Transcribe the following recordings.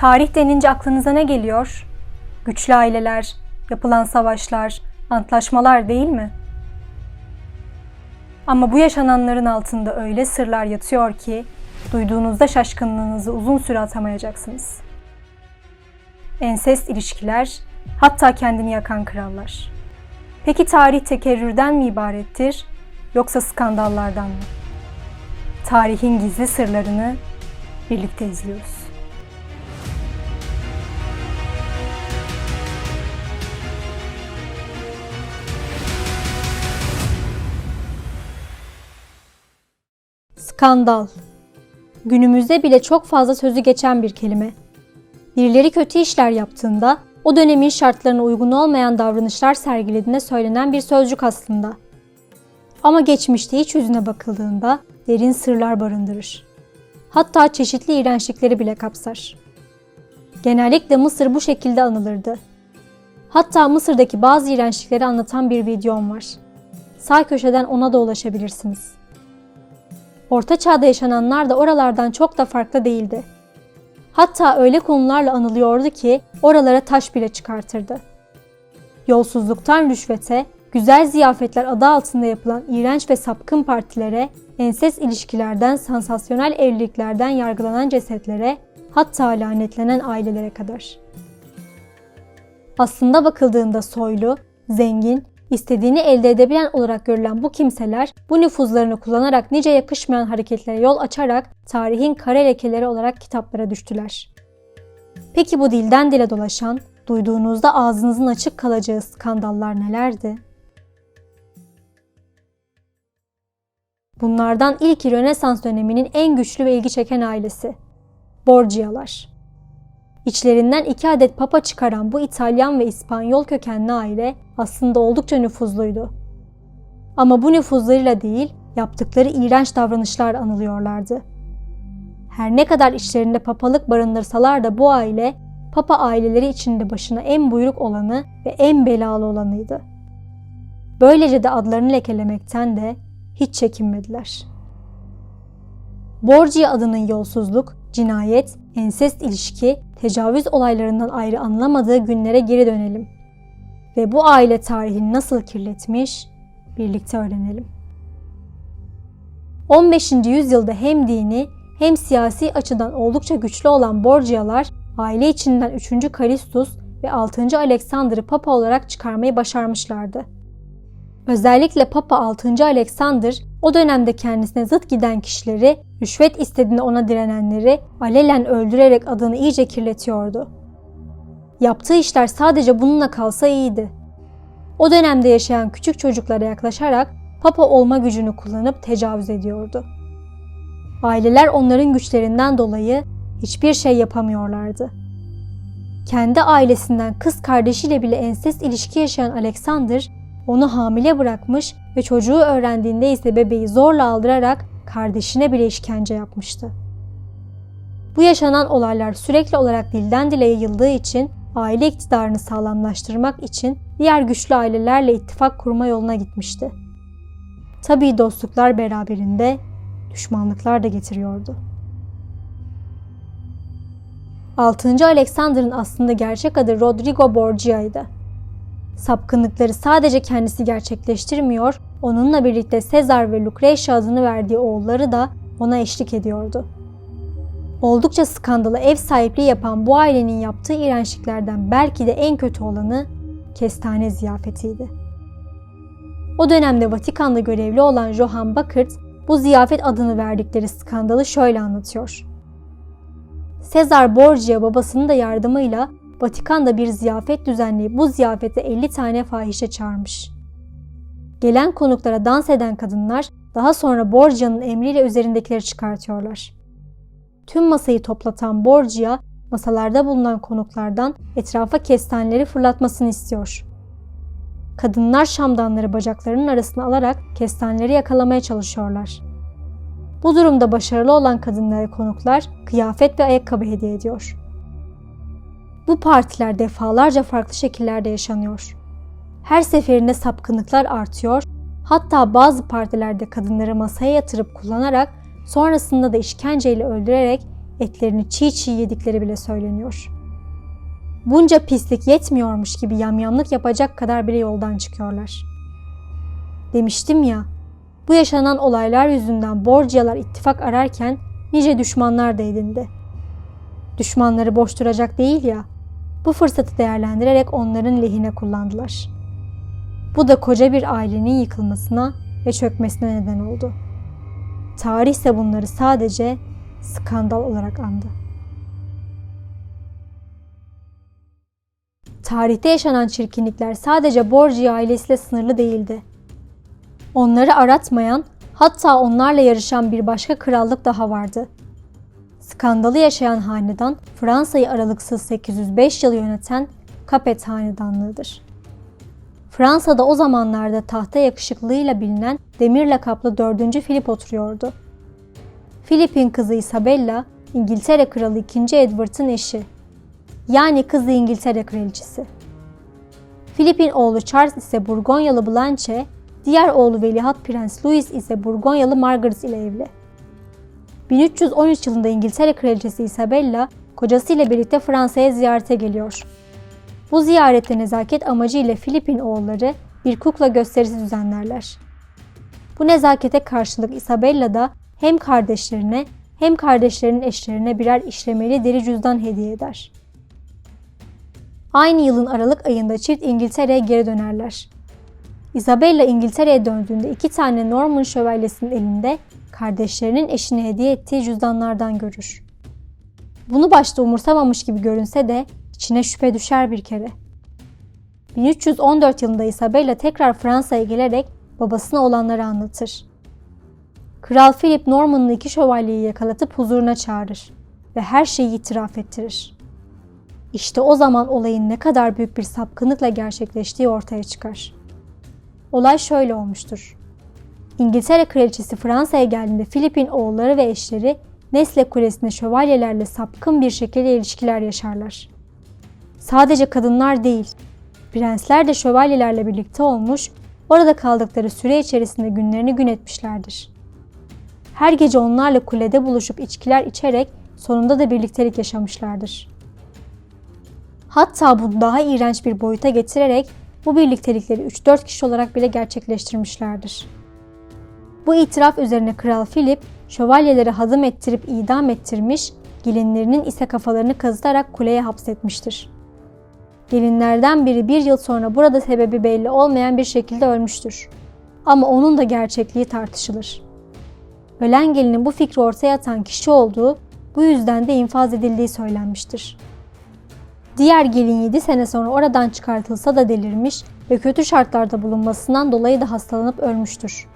Tarih denince aklınıza ne geliyor? Güçlü aileler, yapılan savaşlar, antlaşmalar değil mi? Ama bu yaşananların altında öyle sırlar yatıyor ki duyduğunuzda şaşkınlığınızı uzun süre atamayacaksınız. Ensest ilişkiler, hatta kendini yakan krallar. Peki tarih tekerrürden mi ibarettir yoksa skandallardan mı? Tarihin gizli sırlarını birlikte izliyoruz. Skandal. Günümüzde bile çok fazla sözü geçen bir kelime. Birileri kötü işler yaptığında o dönemin şartlarına uygun olmayan davranışlar sergilediğine söylenen bir sözcük aslında. Ama geçmişte hiç yüzüne bakıldığında derin sırlar barındırır. Hatta çeşitli iğrençlikleri bile kapsar. Genellikle Mısır bu şekilde anılırdı. Hatta Mısır'daki bazı iğrençlikleri anlatan bir videom var. Sağ köşeden ona da ulaşabilirsiniz. Orta Çağ'da yaşananlar da oralardan çok da farklı değildi. Hatta öyle konularla anılıyordu ki oralara taş bile çıkartırdı. Yolsuzluktan rüşvete, güzel ziyafetler adı altında yapılan iğrenç ve sapkın partilere, enses ilişkilerden sansasyonel evliliklerden yargılanan cesetlere, hatta lanetlenen ailelere kadar. Aslında bakıldığında soylu, zengin, istediğini elde edebilen olarak görülen bu kimseler bu nüfuzlarını kullanarak nice yakışmayan hareketlere yol açarak tarihin kare lekeleri olarak kitaplara düştüler. Peki bu dilden dile dolaşan, duyduğunuzda ağzınızın açık kalacağı skandallar nelerdi? Bunlardan ilki Rönesans döneminin en güçlü ve ilgi çeken ailesi. Borgia'lar. İçlerinden iki adet papa çıkaran bu İtalyan ve İspanyol kökenli aile aslında oldukça nüfuzluydu. Ama bu nüfuzlarıyla değil, yaptıkları iğrenç davranışlar anılıyorlardı. Her ne kadar içlerinde papalık barındırsalar da bu aile, papa aileleri içinde başına en buyruk olanı ve en belalı olanıydı. Böylece de adlarını lekelemekten de hiç çekinmediler. Borgia adının yolsuzluk, cinayet, ensest ilişki, tecavüz olaylarından ayrı anlamadığı günlere geri dönelim. Ve bu aile tarihini nasıl kirletmiş birlikte öğrenelim. 15. yüzyılda hem dini hem siyasi açıdan oldukça güçlü olan Borgia'lar aile içinden 3. Karistus ve 6. Alexander'ı papa olarak çıkarmayı başarmışlardı. Özellikle Papa 6. Alexander o dönemde kendisine zıt giden kişileri, rüşvet istediğinde ona direnenleri alelen öldürerek adını iyice kirletiyordu. Yaptığı işler sadece bununla kalsa iyiydi. O dönemde yaşayan küçük çocuklara yaklaşarak papa olma gücünü kullanıp tecavüz ediyordu. Aileler onların güçlerinden dolayı hiçbir şey yapamıyorlardı. Kendi ailesinden kız kardeşiyle bile ensest ilişki yaşayan Alexander onu hamile bırakmış ve çocuğu öğrendiğinde ise bebeği zorla aldırarak kardeşine bile işkence yapmıştı. Bu yaşanan olaylar sürekli olarak dilden dile yayıldığı için aile iktidarını sağlamlaştırmak için diğer güçlü ailelerle ittifak kurma yoluna gitmişti. Tabii dostluklar beraberinde düşmanlıklar da getiriyordu. 6. Alexander'ın aslında gerçek adı Rodrigo Borgia'ydı. Sapkınlıkları sadece kendisi gerçekleştirmiyor, onunla birlikte Sezar ve Lucretia adını verdiği oğulları da ona eşlik ediyordu. Oldukça skandalı ev sahipliği yapan bu ailenin yaptığı iğrençliklerden belki de en kötü olanı kestane ziyafetiydi. O dönemde Vatikan'da görevli olan Johann Bakert bu ziyafet adını verdikleri skandalı şöyle anlatıyor. Sezar Borgia babasının da yardımıyla Vatikan'da bir ziyafet düzenleyip bu ziyafete 50 tane fahişe çağırmış. Gelen konuklara dans eden kadınlar daha sonra Borgia'nın emriyle üzerindekileri çıkartıyorlar. Tüm masayı toplatan Borgia, masalarda bulunan konuklardan etrafa kestaneleri fırlatmasını istiyor. Kadınlar şamdanları bacaklarının arasına alarak kestaneleri yakalamaya çalışıyorlar. Bu durumda başarılı olan kadınlara konuklar kıyafet ve ayakkabı hediye ediyor. Bu partiler defalarca farklı şekillerde yaşanıyor. Her seferinde sapkınlıklar artıyor, hatta bazı partilerde kadınları masaya yatırıp kullanarak sonrasında da işkenceyle öldürerek etlerini çiğ çiğ yedikleri bile söyleniyor. Bunca pislik yetmiyormuş gibi yamyamlık yapacak kadar bile yoldan çıkıyorlar. Demiştim ya, bu yaşanan olaylar yüzünden Borgia'lar ittifak ararken nice düşmanlar da edindi. Düşmanları boş duracak değil ya, bu fırsatı değerlendirerek onların lehine kullandılar. Bu da koca bir ailenin yıkılmasına ve çökmesine neden oldu. Tarih ise bunları sadece skandal olarak andı. Tarihte yaşanan çirkinlikler sadece Borgia ailesiyle sınırlı değildi. Onları aratmayan, hatta onlarla yarışan bir başka krallık daha vardı. Skandalı yaşayan hanedan, Fransa'yı aralıksız 805 yıl yöneten Capet hanedanlığıdır. Fransa'da o zamanlarda tahta yakışıklılığıyla bilinen demirle kaplı 4. Filip oturuyordu. Filip'in kızı Isabella, İngiltere Kralı 2. Edward'ın eşi. Yani kızı İngiltere Kraliçesi. Filip'in oğlu Charles ise Burgonyalı Blanche, diğer oğlu Veliaht Prens Louis ise Burgonyalı Margaret ile evli. 1313 yılında İngiltere Kraliçesi Isabella, kocasıyla birlikte Fransa'ya ziyarete geliyor. Bu ziyarette nezaket amacıyla Filip'in oğulları bir kukla gösterisi düzenlerler. Bu nezakete karşılık Isabella da hem kardeşlerine hem kardeşlerinin eşlerine birer işlemeli deri cüzdan hediye eder. Aynı yılın Aralık ayında çift İngiltere'ye geri dönerler. Isabella İngiltere'ye döndüğünde iki tane Norman şövalyesinin elinde kardeşlerinin eşine hediye ettiği cüzdanlardan görür. Bunu başta umursamamış gibi görünse de içine şüphe düşer bir kere. 1314 yılında Isabella tekrar Fransa'ya gelerek babasına olanları anlatır. Kral Philip Norman'lı iki şövalyeyi yakalatıp huzuruna çağırır ve her şeyi itiraf ettirir. İşte o zaman olayın ne kadar büyük bir sapkınlıkla gerçekleştiği ortaya çıkar. Olay şöyle olmuştur. İngiltere kraliçesi Fransa'ya geldiğinde Filip'in oğulları ve eşleri Nesle Kulesi'nde şövalyelerle sapkın bir şekilde ilişkiler yaşarlar. Sadece kadınlar değil, prensler de şövalyelerle birlikte olmuş, orada kaldıkları süre içerisinde günlerini gün etmişlerdir. Her gece onlarla kulede buluşup içkiler içerek sonunda da birliktelik yaşamışlardır. Hatta bu daha iğrenç bir boyuta getirerek bu birliktelikleri 3-4 kişi olarak bile gerçekleştirmişlerdir. Bu itiraf üzerine Kral Philip şövalyeleri hadım ettirip idam ettirmiş, gelinlerinin ise kafalarını kazıtarak kuleye hapsetmiştir. Gelinlerden biri bir yıl sonra burada sebebi belli olmayan bir şekilde ölmüştür. Ama onun da gerçekliği tartışılır. Ölen gelinin bu fikri ortaya atan kişi olduğu, bu yüzden de infaz edildiği söylenmiştir. Diğer gelin 7 sene sonra oradan çıkartılsa da delirmiş ve kötü şartlarda bulunmasından dolayı da hastalanıp ölmüştür.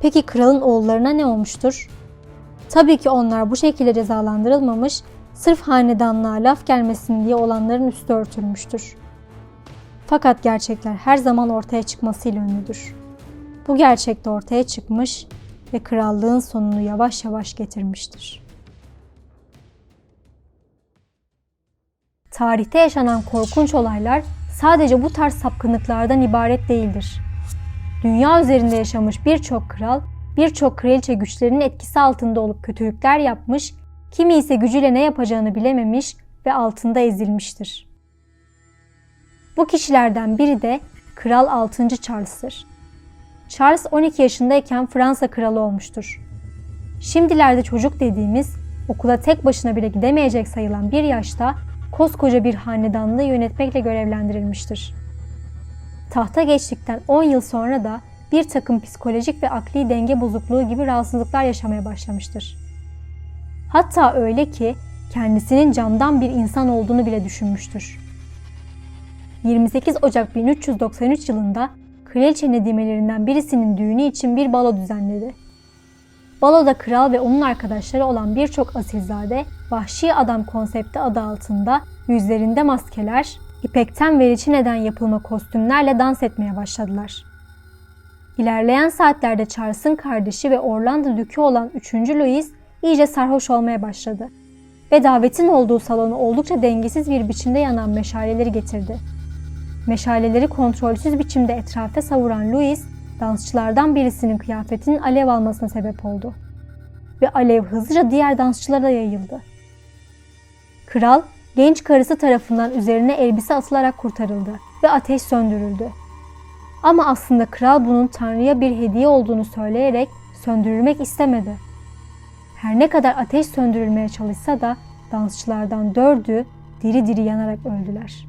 Peki kralın oğullarına ne olmuştur? Tabii ki onlar bu şekilde cezalandırılmamış, sırf hanedanlığa laf gelmesin diye olanların üstü örtülmüştür. Fakat gerçekler her zaman ortaya çıkmasıyla ünlüdür. Bu gerçek de ortaya çıkmış ve krallığın sonunu yavaş yavaş getirmiştir. Tarihte yaşanan korkunç olaylar sadece bu tarz sapkınlıklardan ibaret değildir. Dünya üzerinde yaşamış birçok kral, birçok kraliçe güçlerinin etkisi altında olup kötülükler yapmış, kimi ise gücüyle ne yapacağını bilememiş ve altında ezilmiştir. Bu kişilerden biri de Kral 6. Charles'tır. Charles 12 yaşındayken Fransa kralı olmuştur. Şimdilerde çocuk dediğimiz okula tek başına bile gidemeyecek sayılan bir yaşta koskoca bir hanedanlığı yönetmekle görevlendirilmiştir. Tahta geçtikten 10 yıl sonra da bir takım psikolojik ve akli denge bozukluğu gibi rahatsızlıklar yaşamaya başlamıştır. Hatta öyle ki kendisinin camdan bir insan olduğunu bile düşünmüştür. 28 Ocak 1393 yılında kraliçe nedimelerinden birisinin düğünü için bir balo düzenledi. Baloda kral ve onun arkadaşları olan birçok asilzade Vahşi Adam konsepti adı altında yüzlerinde maskeler, ipekten ve reçineden yapılma kostümlerle dans etmeye başladılar. İlerleyen saatlerde Charles'ın kardeşi ve Orlando Dükü olan 3. Louis iyice sarhoş olmaya başladı ve davetin olduğu salonu oldukça dengesiz bir biçimde yanan meşaleleri getirdi. Meşaleleri kontrolsüz biçimde etrafa savuran Louis, dansçılardan birisinin kıyafetinin alev almasına sebep oldu. ve alev hızlıca diğer dansçılara yayıldı. Kral, genç karısı tarafından üzerine elbise atılarak kurtarıldı ve ateş söndürüldü. Ama aslında kral bunun Tanrı'ya bir hediye olduğunu söyleyerek söndürülmek istemedi. Her ne kadar ateş söndürülmeye çalışsa da dansçılardan dördü diri diri yanarak öldüler.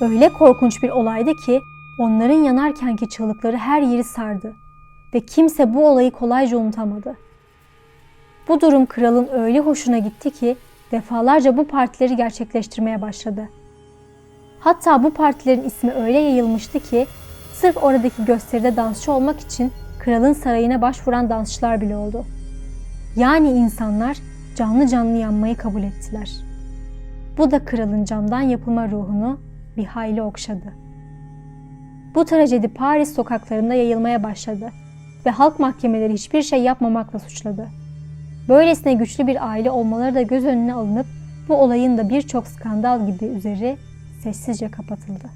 Öyle korkunç bir olaydı ki onların yanarkenki çığlıkları her yeri sardı ve kimse bu olayı kolayca unutamadı. Bu durum kralın öyle hoşuna gitti ki defalarca bu partileri gerçekleştirmeye başladı. Hatta bu partilerin ismi öyle yayılmıştı ki sırf oradaki gösteride dansçı olmak için kralın sarayına başvuran dansçılar bile oldu. Yani insanlar canlı canlı yanmayı kabul ettiler. Bu da kralın camdan yapılma ruhunu bir hayli okşadı. Bu trajedi Paris sokaklarında yayılmaya başladı ve halk mahkemeleri hiçbir şey yapmamakla suçladı. Böylesine güçlü bir aile olmaları da göz önüne alınıp bu olayın da birçok skandal gibi üzeri sessizce kapatıldı.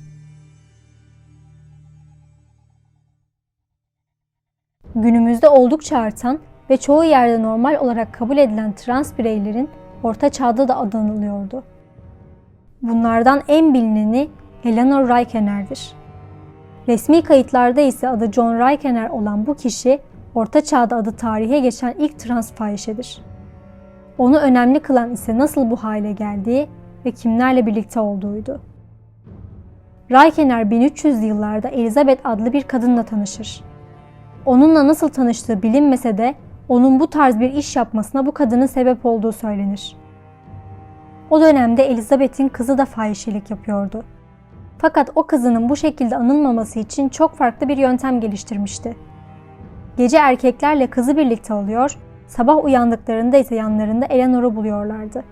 Günümüzde oldukça artan ve çoğu yerde normal olarak kabul edilen trans bireylerin orta çağda da adı anılıyordu. Bunlardan en bilineni Eleanor Rikener'dir. Resmi kayıtlarda ise adı John Rikener olan bu kişi Orta Çağ'da adı tarihe geçen ilk trans fahişedir. Onu önemli kılan ise nasıl bu hale geldiği ve kimlerle birlikte olduğuydu. Rikener 1300'lü yıllarda Elizabeth adlı bir kadınla tanışır. Onunla nasıl tanıştığı bilinmese de onun bu tarz bir iş yapmasına bu kadının sebep olduğu söylenir. O dönemde Elizabeth'in kızı da fahişelik yapıyordu. Fakat o kızının bu şekilde anılmaması için çok farklı bir yöntem geliştirmişti. Gece erkeklerle kızı birlikte oluyor, sabah uyandıklarında ise yanlarında Eleanor'u buluyorlardı.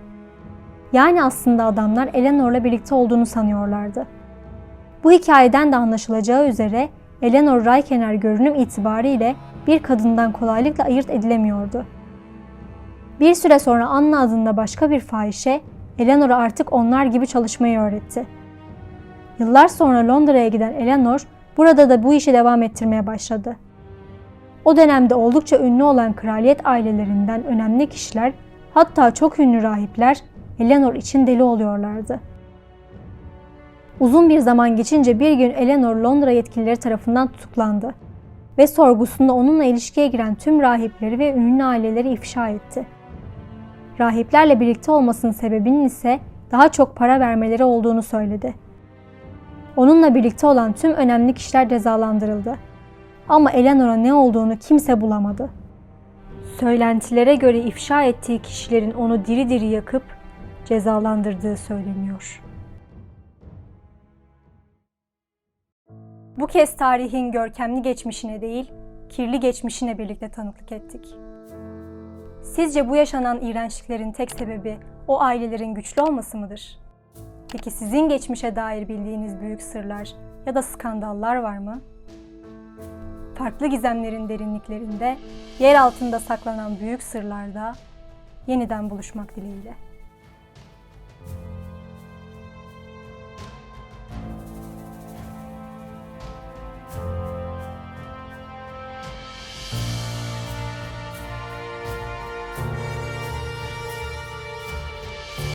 Yani aslında adamlar Eleanor'la birlikte olduğunu sanıyorlardı. Bu hikayeden de anlaşılacağı üzere Eleanor Rikener görünüm itibariyle bir kadından kolaylıkla ayırt edilemiyordu. Bir süre sonra Anna adında başka bir fahişe Eleanor'a artık onlar gibi çalışmayı öğretti. Yıllar sonra Londra'ya giden Eleanor burada da bu işi devam ettirmeye başladı. O dönemde oldukça ünlü olan kraliyet ailelerinden önemli kişiler hatta çok ünlü rahipler Eleanor için deli oluyorlardı. Uzun bir zaman geçince bir gün Eleanor Londra yetkilileri tarafından tutuklandı ve sorgusunda onunla ilişkiye giren tüm rahipleri ve ünlü aileleri ifşa etti. Rahiplerle birlikte olmasının sebebinin ise daha çok para vermeleri olduğunu söyledi. Onunla birlikte olan tüm önemli kişiler cezalandırıldı. Ama Eleanor'a ne olduğunu kimse bulamadı. Söylentilere göre ifşa ettiği kişilerin onu diri diri yakıp cezalandırdığı söyleniyor. Bu kez tarihin görkemli geçmişine değil, kirli geçmişine birlikte tanıklık ettik. Sizce bu yaşanan iğrençliklerin tek sebebi o ailelerin güçlü olması mıdır? Peki sizin geçmişe dair bildiğiniz büyük sırlar ya da skandallar var mı? Farklı gizemlerin derinliklerinde, yer altında saklanan büyük sırlarda yeniden buluşmak dileğiyle.